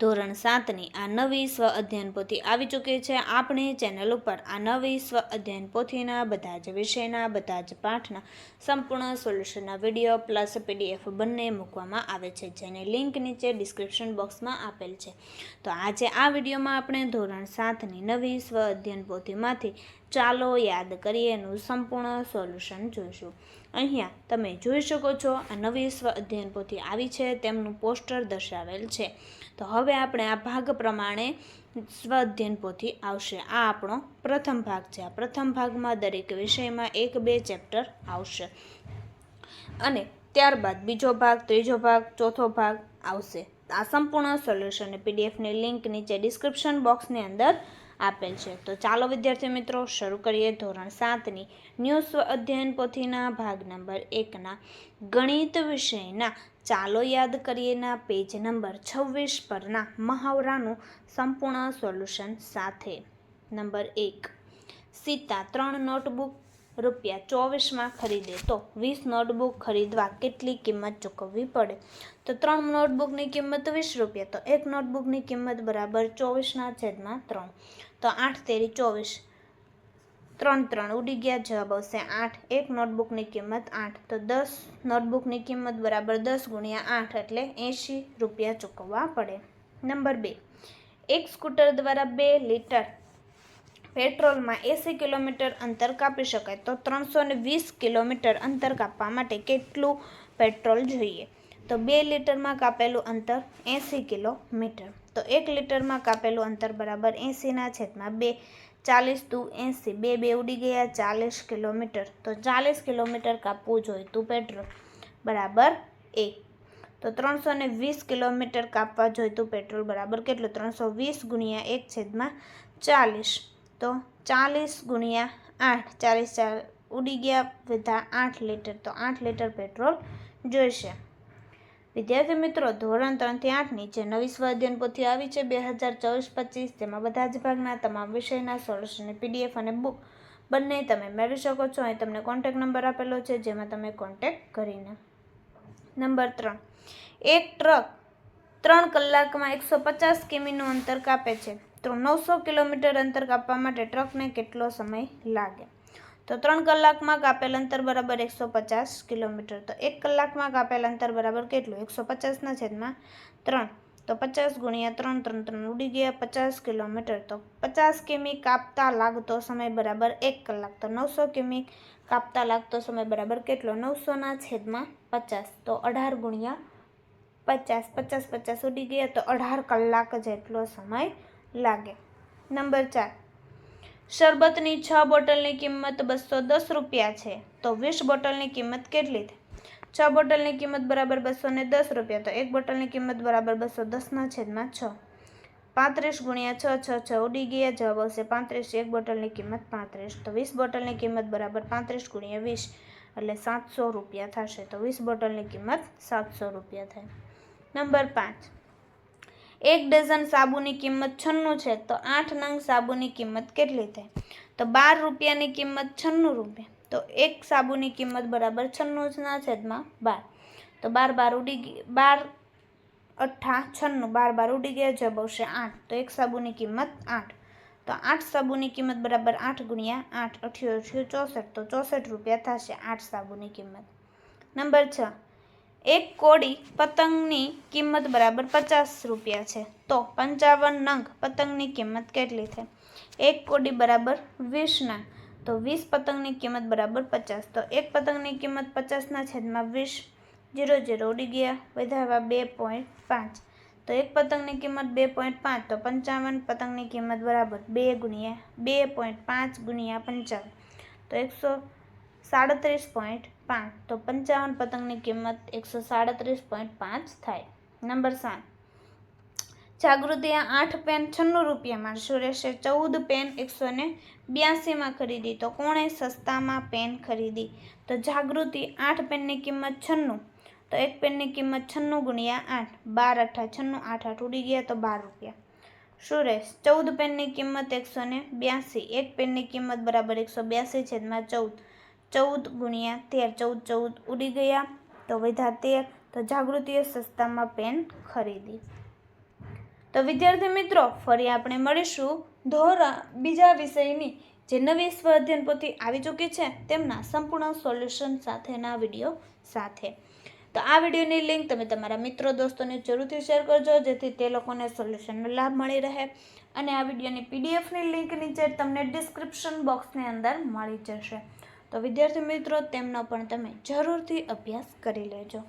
ધોરણ સાતની આ નવી સ્વ અધ્યયન પોથી આવી ચૂકી છે આપણી ચેનલ ઉપર. આ નવી સ્વ અધ્યયન પોથીના બધા જ વિષયના, બધા જ પાઠના સંપૂર્ણ સોલ્યુશનના વીડિયો પ્લસ પીડીએફ બંને મૂકવામાં આવે છે, જેની લિંક નીચે ડિસ્ક્રિપ્શન બોક્સમાં આપેલ છે. તો આજે આ વિડીયોમાં આપણે ધોરણ સાતની નવી સ્વ અધ્યયન પોથીમાંથી ચાલો યાદ કરીએ એનું સંપૂર્ણ સોલ્યુશન જોઈશું. અહીંયા તમે જોઈ શકો છો આ નવી સ્વ અધ્યયન પોથી આવી છે, તેમનું પોસ્ટર દર્શાવેલ છે. તો હવે આપણે આ ભાગ પ્રમાણે સ્વાધ્યન પોથી આવશે. આ આપણો પ્રથમ ભાગ છે. આ પ્રથમ ભાગમાં દરેક વિષયમાં એક બે ચેપ્ટર આવશે. અને ત્યારબાદ બીજો ભાગ, ત્રીજો ભાગ, ચોથો ભાગ આવશે. આ સંપૂર્ણ સોલ્યુશન પીડીએફની લિંક નીચે ડિસ્ક્રિપ્શન બોક્સની અંદર આપેલ છે. તો ચાલો વિદ્યાર્થી મિત્રો, શરૂ કરીએ ધોરણ સાતની ન્યૂ સ્વ અધ્યયન પોથીના ભાગ નંબર એકના ગણિત વિષયના, ચાલો યાદ કરીએના પેજ નંબર છવ્વીસ પરના મહાવરાનું સંપૂર્ણ સોલ્યુશન સાથે. નંબર એક. સીતા, ત્રણ નોટબુક રૂપિયા ચોવીસમાં ખરીદે. તો વીસ નોટબુક ખરીદવા કેટલી કિંમત ચૂકવવી પડે? તો ત્રણ નોટબુકની કિંમત વીસ રૂપિયા. તો એક નોટબુકની કિંમત બરાબર ચોવીસના છેદમાં ત્રણ. તો આઠ તેરી ચોવીસ. ત્રણ ત્રણ ઉડી ગયા, જવાબ આવશે આઠ. એક નોટબુકની કિંમત આઠ. તો દસ નોટબુકની કિંમત બરાબર દસ ગુણ્યા આઠ એટલે એંશી રૂપિયા ચૂકવવા પડે. નંબર બે. એક સ્કૂટર દ્વારા બે લીટર પેટ્રોલમાં એંસી કિલોમીટર અંતર કાપી શકાય, તો ત્રણસો ને વીસ કિલોમીટર અંતર કાપવા માટે કેટલું પેટ્રોલ જોઈએ? તો બે લીટરમાં કાપેલું અંતર એંસી કિલોમીટર, તો એક લીટરમાં કાપેલું અંતર બરાબર એંસીના છેદમાં બે, ચાલીસ દુ એંસી, બે બે ઉડી ગયા, ચાલીસ કિલોમીટર, તો ચાલીસ કિલોમીટર કાપવું જોઈતું પેટ્રોલ, બરાબર એક. તો ત્રણસો ને વીસ કિલોમીટર કાપવા જોઈતું પેટ્રોલ, બરાબર કેટલું? ત્રણસો વીસ ગુણ્યા એક છેદમાં ચાલીસ. તો ચાલીસ ગુણ્યા આઠ, ચાલીસ ચાર ઉડી ગયા બધા આઠ લીટર. તો આઠ લીટર પેટ્રોલ જોઈશે. વિદ્યાર્થી મિત્રો, ધોરણ ત્રણથી આઠની જે નવી સ્વાધ્યન પોથી આવી છે બે હજાર ચોવીસ પચીસ. તેમાં બધા જ ભાગના તમામ વિષયના સોલ્યુશનની પીડીએફ અને બુક બંને તમે મેળવી શકો છો. અહીં તમને કોન્ટેક નંબર આપેલો છે, જેમાં તમે કોન્ટેક કરીને. નંબર ત્રણ. એક ટ્રક ત્રણ કલાકમાં એકસો પચાસ કિમીનું અંતર કાપે છે. તો નવસો કિલોમીટર અંતર કાપવા માટે ટ્રકને કેટલો સમય લાગે? તો ત્રણ કલાકમાં કાપેલ અંતર બરાબર એકસો પચાસ કિલોમીટર. તો એક કલાકમાં કાપેલ અંતર બરાબર કેટલું? એકસો પચાસના છેદમાં ત્રણ. તો પચાસ ગુણ્યા ત્રણ ત્રણ ત્રણ ઉડી ગયા પચાસ કિલોમીટર. તો પચાસ કિમી કાપતા લાગતો સમય બરાબર એક કલાક. તો નવસો કિમી કાપતા લાગતો સમય બરાબર કેટલો? નવસોના છેદમાં પચાસ. તો અઢાર ગુણ્યા પચાસ. પચાસ પચાસ ઉડી ગયા તો અઢાર કલાક જેટલો સમય લાગે. નંબર ચાર. શરબતની છ બોટલની કિંમત બસો દસ રૂપિયા છે. તો વીસ બોટલની કિંમત કેટલી થાય છ બોટલની કિંમત બરાબર બસો ને દસ રૂપિયા. તો એક બોટલની કિંમત બરાબર બસો દસના છેદમાં છ. પાંત્રીસ ગુણ્યા છ છ છ ઉડી ગયા. જવાબ આવશે પાંત્રીસ. એક બોટલની કિંમત પાંત્રીસ. તો વીસ બોટલની કિંમત બરાબર પાંત્રીસ ગુણ્યા વીસ. એટલે સાતસો રૂપિયા થશે. તો વીસ બોટલની કિંમત સાતસો રૂપિયા થાય. નંબર પાંચ. એક ડઝન સાબુની કિંમત છન્નું છે, તો આઠ નંગ સાબુની કિંમત કેટલી થાય? તો બાર રૂપિયાની કિંમત છન્નું રૂપિયા. તો એક સાબુની કિંમત બરાબર છન્નુંના છેદમાં બાર. તો બાર બાર ઉડી ગઈ, બાર અઠ્ઠા છન્નું, બાર બાર ઉડી ગયા, જવાબ આવશે આઠ. તો એક સાબુની કિંમત આઠ. તો આઠ સાબુની કિંમત બરાબર આઠ ગુણ્યા આઠ અઠ્યો અઠ્યો ચોસઠ, તો ચોસઠ રૂપિયા થશે આઠ સાબુની કિંમત. નંબર છ. એક કોડી પતંગની કિંમત બરાબર પચાસ રૂપિયા છે. તો પંચાવન નંગ પતંગની કિંમત કેટલી થાય? એક કોડી બરાબર વીસના તો વીસ પતંગની કિંમત બરાબર પચાસ. તો એક પતંગની કિંમત પચાસના છેદમાં વીસ જીરો જીરો ઉડી ગયા, વધારવા બે પોઈન્ટ પાંચ. તો એક પતંગની કિંમત બે પોઈન્ટ પાંચ, તો પંચાવન પતંગની કિંમત બરાબર બે ગુણ્યા બે પોઈન્ટ પાંચ ગુણ્યા પંચાવન. તો એકસો સાડત્રીસ પોઈન્ટ પાંચ તો પંચાવન પતંગની કિંમત એકસો સાડત્રીસ પોઈન્ટ પાંચ થાય નંબર સાત જાગૃતિ આ આઠ પેન છન્નું રૂપિયામાં સુરેશે ચૌદ પેન એકસો ને બ્યાસીમાં ખરીદી તો કોણે સસ્તામાં પેન ખરીદી તો જાગૃતિ આઠ પેનની કિંમત છન્નું તો એક પેનની કિંમત છન્નું ગુણ્યા આઠ બાર અઠા છન્નું આઠ આઠ ઉડી ગયા તો બાર રૂપિયા સુરેશ ચૌદ પેનની કિંમત એકસો ને બ્યાસી એક પેનની કિંમત બરાબર એકસો બ્યાસી છેદમાં ચૌદ ચૌદ ગુણ્યા તેર, ચૌદ ચૌદ ઉડી ગયા. તો વધ્યા તેર, તો જાગૃતિએ સસ્તામાં પેન ખરીદી. તો વિદ્યાર્થી મિત્રો, ફરી આપણે મળીશું ધોરણ બીજા વિષયની. જે નવી સ્વાધ્યન પોથી આવી ચૂકી છે, તેમના સંપૂર્ણ સોલ્યુશન સાથેના વીડિયો સાથે. તો આ વિડીયોની લિંક તમે તમારા મિત્રો, દોસ્તોને જરૂરથી શેર કરજો, જેથી તે લોકોને સોલ્યુશનનો લાભ મળી રહે. અને આ વિડીયોની પીડીએફની લિંક નીચે તમને ડિસ્ક્રિપ્શન બોક્સની અંદર મળી જશે. તો વિદ્યાર્થી મિત્રો તેમનો પણ તમે જરૂરથી અભ્યાસ કરી લેજો.